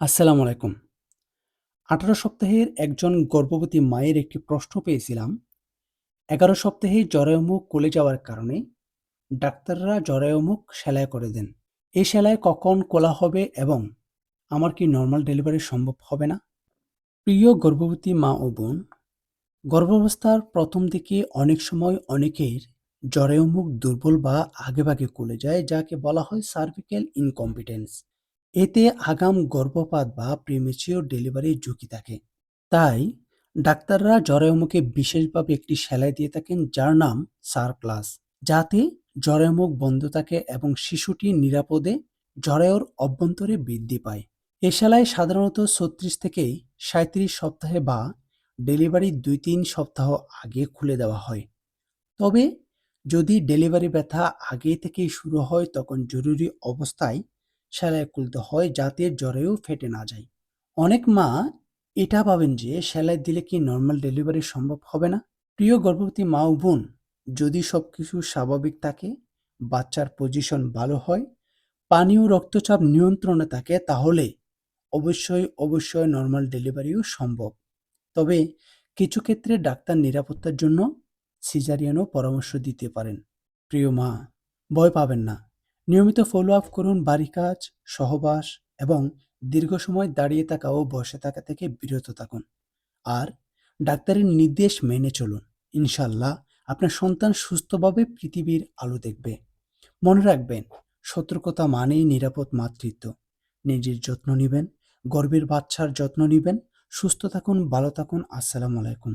আসসালামু আলাইকুম। ১৮ সপ্তাহের একজন গর্ভবতী মায়ের একটি প্রশ্ন পেয়েছিলাম। ১১ সপ্তাহে জরায়ুমুখ খুলে যাওয়ার কারণে ডাক্তাররা জরায়ুমুখ সেলাই করে দেন। এই সেলাই কখন কোলা হবে এবং আমার কি নর্মাল ডেলিভারি সম্ভব হবে না? প্রিয় গর্ভবতী মা ও বোন, গর্ভাবস্থার প্রথম দিকে অনেক সময় অনেকের জরায়ুমুখ দুর্বল বা আগেভাগে খুলে যায় যাকে বলা হয় সার্ভিক্যাল ইনকম্পিটেন্স। এতে আগাম গর্ভপাত বা প্রিমেচিওর ডেলিভারির ঝুঁকি থাকে। তাই ডাক্তাররা জরায়ুমুখে বিশেষভাবে একটি সেলাই দিয়ে থাকেন যার নাম সারপ্লাস যাতে জরায়ুমুখ বন্ধ থাকে এবং শিশুটি নিরাপদে জরায়ুর অভ্যন্তরে বৃদ্ধি পায়। এ সেলাই সাধারণত ৩৬ থেকে ৩৭ সপ্তাহে বা ডেলিভারির ২-৩ সপ্তাহ আগে খুলে দেওয়া হয়। তবে যদি ডেলিভারি ব্যথা আগে থেকেই শুরু হয়, তখন জরুরি অবস্থায় সেলাই খুলতে হয় যাতে জ্বরেও ফেটে না যায়। অনেক মা এটা ভাবেন যে সেলাই দিলে কি নর্মাল ডেলিভারি সম্ভব হবে না? প্রিয় গর্ভবতী মা ও বোন, যদি সবকিছু স্বাভাবিক থাকে, বাচ্চার পজিশন ভালো হয়, পানি ও রক্তচাপ নিয়ন্ত্রণে থাকে তাহলে অবশ্যই অবশ্যই নর্মাল ডেলিভারিও সম্ভব। তবে কিছু ক্ষেত্রে ডাক্তার নিরাপত্তার জন্য সিজারিয়ানও পরামর্শ দিতে পারেন। প্রিয় মা, ভয় পাবেন না। নিয়মিত ফলো আপ করুন বাড়ি কাজ, সহবাস এবং দীর্ঘ সময় দাঁড়িয়ে থাকা ও বসে থাকা থেকে বিরত থাকুন। আর ডাক্তারের নির্দেশ মেনে চলুন। ইনশাল্লাহ আপনার সন্তান সুস্থভাবে পৃথিবীর আলো দেখবে। মনে রাখবেন, সতর্কতা মানেই নিরাপদ মাতৃত্ব। নিজের যত্ন নেবেন গর্ভের বাচ্চার যত্ন নেবেন সুস্থ থাকুন, ভালো থাকুন। আসসালামু আলাইকুম।